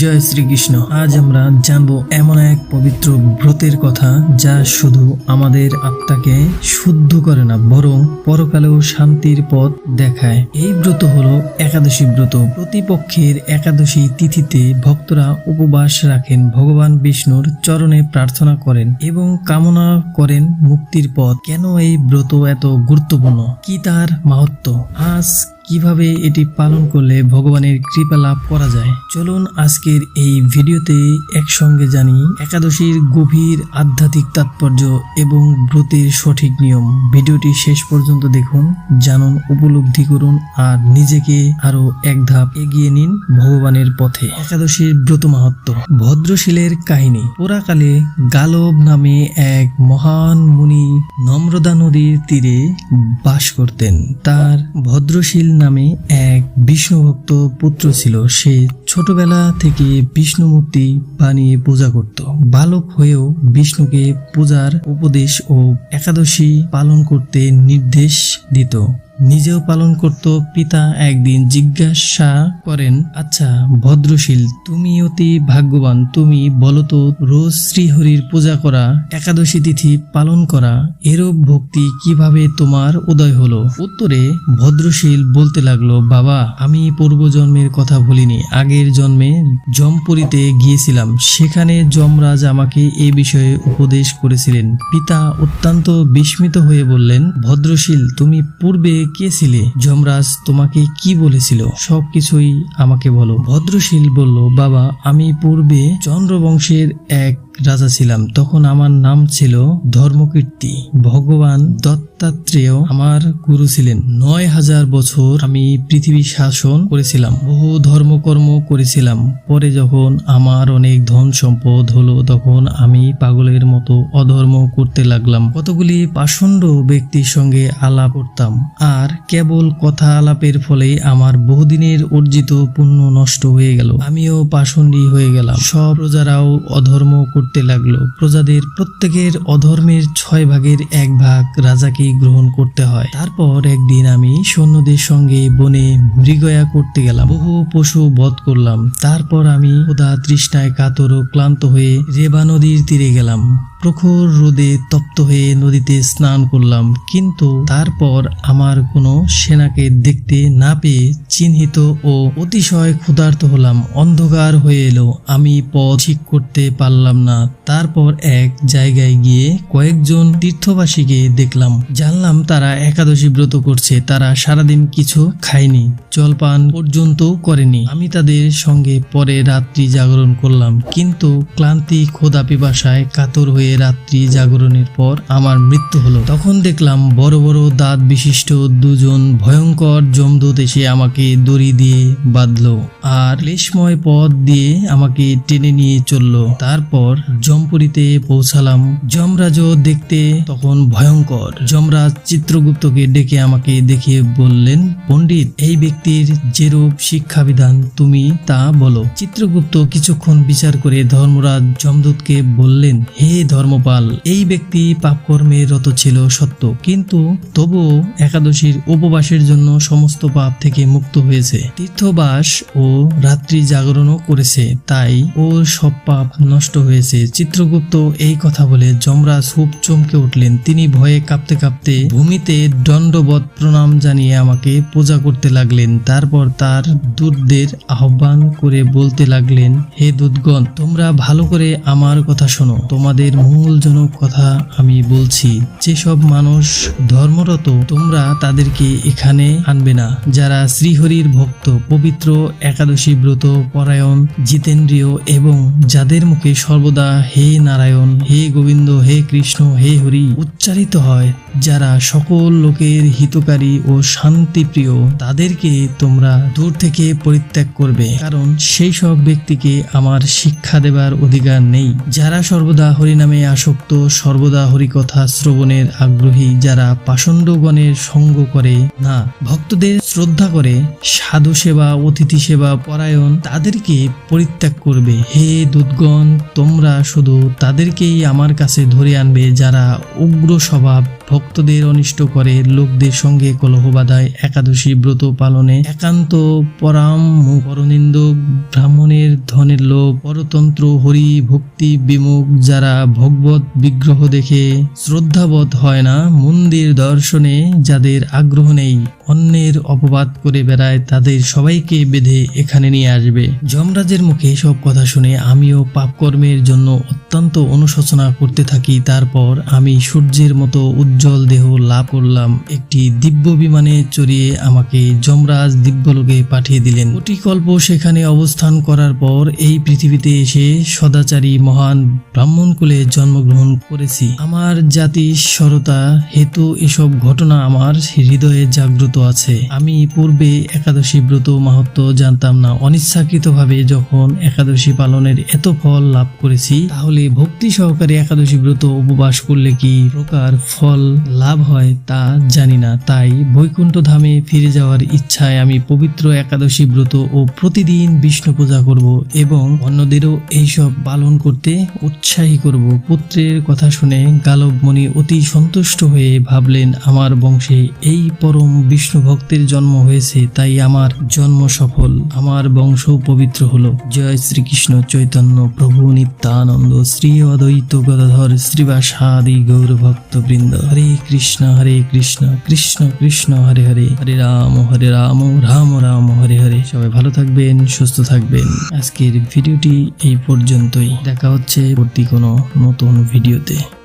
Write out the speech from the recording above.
জয় শ্রীকৃষ্ণ। আজ আমরা জানব এমন এক পবিত্র ব্রতের কথা যা শুধু আমাদের আত্মাকে শুদ্ধ করে না, বরং পরকালেও শান্তির পথ দেখায়। এই ব্রত হলো একাদশী ব্রত। প্রতিপক্ষের একাদশী তিথিতে ভক্তরা উপবাস রাখেন, ভগবান বিষ্ণুর চরণে প্রার্থনা করেন এবং কামনা করেন মুক্তির পথ। কেন এই ব্রত এত গুরুত্বপূর্ণ? কি তার মাহাত্ম আজ কীভাবে এটি পালন করলে ভগবানের কৃপা লাভ করা যায়? চলুন আজকের এই ভিডিওতে একসঙ্গে জানি একাদশীর গভীর আধ্যাত্মিক তাৎপর্য এবং ব্রতের সঠিক নিয়ম। ভিডিওটি শেষ পর্যন্ত দেখুন, জানুন, উপলব্ধি করুন আর নিজেকে আরও এক ধাপ এগিয়ে নিন ভগবানের পথে। একাদশীর ব্রত মাহাত্ম। ভদ্রশীলের কাহিনী। পুরাকালে গালব নামে এক মহান মুনি নম্রদা নদীর তীরে বাস করতেন। তার ভদ্রশীল নামে এক বিষ্ণুভক্ত পুত্র ছিল। সে ছোটবেলা থেকে বিষ্ণু মূর্তি বানিয়ে পূজা করত। বালক হয়েও বিষ্ণুকে পূজার উপদেশ ও একাদশী পালন করতে নির্দেশ দিত। নিজেও পালন করত, পিতা একদিন জিজ্ঞাসা করেন আচ্ছা ভদ্রশীল, তুমি অতি ভাগ্যবান, তুমি বলতো রোজ শ্রীহরির পূজা করা, একাদশী তিথি পালন করা, এরূপ ভক্তি কীভাবে তোমার উদয় হলো? উত্তরে ভদ্রশীল বলতে লাগল, বাবা, আমি পূর্বজন্মের কথা ভুলিনি, আগের জন্মে জমপুরীতে গিয়েছিলাম, সেখানে যমরাজ আমাকে এ বিষয়ে উপদেশ করেছিলেন। পিতা অত্যন্ত বিস্মিত হয়ে বললেন, ভদ্রশীল, তুমি পূর্বে কে ছিলে যমরাজ তোমাকে কি বলেছিল? সবকিছুই আমাকে বলো। ভদ্রশীল বলল, বাবা, আমি পূর্বে চন্দ্রবংশের এক রাজা ছিলাম। তখন আমার নাম ছিল ধর্মকীর্তি। ভগবান দত্তাত্রেয় আমার গুরু ছিলেন। নয় হাজার বছর আমি পৃথিবী শাসন করেছিলাম। বহু ধর্মকর্ম করেছিলাম। পরে যখন আমার অনেক ধন সম্পদ হলো, তখন আমি পাগলের মতো অধর্ম করতে লাগলাম। কতগুলি পাষণ্ড ব্যক্তির সঙ্গে আলাপ করতাম। আর কেবল কথা আলাপের ফলে আমার বহুদিনের অর্জিত পুণ্য নষ্ট হয়ে গেল। আমিও পাষণ্ডী হয়ে গেলাম। সব প্রজারাও অধর্ম করতে। লাগল। প্রজাদের প্রত্যেকের অধর্মের ছয় ভাগের এক ভাগ রাজাকে গ্রহণ করতে হয়। তারপর একদিন আমি সৈন্যদের সঙ্গে বনে মৃগয়া করতে গেলাম। বহু পশু বধ করলাম। তারপর আমি ওদা তৃষ্ণায় কাতর ও ক্লান্ত হয়ে রেবা নদীর তীরে গেলাম। প্রখর রোদে তপ্ত হয়ে নদীতে স্নান করলাম, কিন্তু তারপর আমার কোনো সেনাকে দেখতে না পেয়ে চিহ্নিত ও অতিশয় ক্ষুধার্ত হলাম। অন্ধকার হয়ে এলো। আমি পথ ঠিক করতে পারলাম না। তারপর এক জায়গায় গিয়ে কয়েকজন তীর্থবাসীকে দেখলাম। জানলাম তারা একাদশী ব্রত করছে। তারা সারাদিন কিছু খায়নি, জলপান পর্যন্ত করেনি। আমি তাদের সঙ্গে পরে রাত্রি জাগরণ করলাম, কিন্তু ক্লান্তি, ক্ষুধা পিপাসায় কাতর হয়ে রাত্রি জাগরণের পর আমার মৃত্যু হলো। তখন দেখলাম বড় বড় দাঁত বিশিষ্ট দুজন ভয়ঙ্কর জমদূত এসে আমাকে দড়ি দিয়ে বাঁধলো আর ক্লেশময় পথ দিয়ে আমাকে টেনে নিয়ে চলল। তারপর জমপুরীতে পৌঁছালাম। যমরাজও দেখতে তখন ভয়ঙ্কর। যমরাজ চিত্রগুপ্তকে ডেকে আমাকে দেখিয়ে বললেন, পণ্ডিত, এই ব্যক্তির যেরূপ শিক্ষাবিধান তুমি তা বলো। চিত্রগুপ্ত কিছুক্ষণ বিচার করে ধর্মরাজ যমদূতকে বললেন, হে ধর্মপাল। এই ব্যক্তি পাপকর্মে রত ছিল সত্য। কিন্তু তবুও একাদশীর উপবাসের জন্য সমস্ত পাপ থেকে মুক্ত হয়েছে। তীর্থবাস ও রাত্রি জাগরণও করেছে। তাই ও সব পাপ নষ্ট হয়েছে। চিত্রগুপ্ত এই কথা বলে যমরাজ খুব চমকে উঠলেন। তিনি ভয়ে কাঁপতে কাঁপতে ভূমিতে দণ্ডবত প্রণাম জানিয়ে আমাকে পূজা করতে লাগলেন। তারপর তার দূতদের আহ্বান করে বলতে লাগলেন, হে দূতগণ, তোমরা ভালো করে আমার কথা শোনো। তোমাদের মঙ্গলজনক কথা আমি বলছি, যেসব মানুষ ধর্মরত, তোমরা তাদেরকে এখানে আনবে না। যারা শ্রীহরির ভক্ত, পবিত্র একাদশী ব্রত, পরায়ণ, জিতেন্দ্রীয় এবং যাদের মুখে সর্বদা হে নারায়ণ, হে গোবিন্দ, হে কৃষ্ণ, হে হরি উচ্চারিত হয় যারা সকল লোকের হিতকারী ও শান্তিপ্রিয়, তাদেরকে তোমরা দূর থেকে পরিত্যাগ করবে। কারণ সেই সব ব্যক্তিকে আমার শিক্ষা দেবার অধিকার নেই। যারা সর্বদা হরিনামে আসক্ত, সর্বদা হরিকথা শ্রবণের আগ্রহী, যারা পাষণ্ডগণের সঙ্গ করে, না, ভক্তদের শ্রদ্ধা করে, সাধু সেবা, অতিথি সেবা, পরায়ণ, তাদেরকে পরিত্যাগ করবে। হে দুধগণ তোমরা শুধু তাদেরকেই আমার কাছে ধরে আনবে যারা উগ্র স্বভাব ভক্তদের অনিষ্ট করে, লোকদের সঙ্গে কলহ বাধায় একাদশী ব্রত পালনে একান্ত পরাম পরনিন্দক ব্রাহ্মণের ধনের লোভ, পরতন্ত্র, হরি, ভক্তি, বিমুখ যারা ভগবত বিগ্রহ দেখে শ্রদ্ধাবোধ হয় না, মন্দির দর্শনে যাদের আগ্রহ নেই, অন্যের অপবাদ করে বেড়ায় তাদের সবাইকে বেঁধে এখানে নিয়ে আসবে। যমরাজের মুখে সব কথা শুনে আমিও পাপকর্মের জন্য অত্যন্ত অনুশোচনা করতে থাকি, তারপর আমি সূর্যের মতো উজ্জ্বল দেহ লাভ করলাম। একটি দিব্য বিমানে চড়িয়ে আমাকে যমরাজ দিব্যলোকে পাঠিয়ে দিলেন। কোটিকল্প সেখানে অবস্থান করার পর এই পৃথিবীতে এসে সদাচারী মহান ব্রাহ্মণ কুলে জন্মগ্রহণ করেছি। আমার জাতি সরতা হেতু এসব ঘটনা আমার হৃদয়ে জাগ্রত আছে। আমি পূর্বে একাদশী ব্রত মাহাত্ম জানতাম না। অনিচ্ছাকৃতভাবে যখন একাদশী পালনের এত ফল লাভ করেছি, তাহলে ভক্তি সহকারে একাদশী ব্রত উপবাস করলে কি প্রকার ফল লাভ হয় তা জানি না। তাই বৈকুণ্ঠ ধামে ফিরে যাওয়ার ইচ্ছায় আমি পবিত্র একাদশী ব্রত ও প্রতিদিন বিষ্ণু পূজা করব এবং অন্যদেরও এইসব পালন করতে উৎসাহী করব। পুত্রের কথা শুনে গালব মুনি অতি সন্তুষ্ট হয়ে ভাবলেন, আমার বংশে এই পরম বিষ্ণু ভক্তের জন্ম হয়েছে, তাই আমার জন্ম সফল। আমার বংশ পবিত্র হলো। জয় শ্রীকৃষ্ণ চৈতন্য প্রভু নিত্যানন্দ শ্রী অদ্বৈত গদাধর শ্রীবাসাদি গৌর ভক্ত বৃন্দ হরে কৃষ্ণ হরে কৃষ্ণ কৃষ্ণ কৃষ্ণ, হরে হরে। হরে রাম হরে রাম রাম রাম, হরে হরে। সবাই ভালো থাকবেন, সুস্থ থাকবেন। আজকের ভিডিওটি এই পর্যন্তই। দেখা হচ্ছে পরবর্তী কোনো নতুন ভিডিওতে।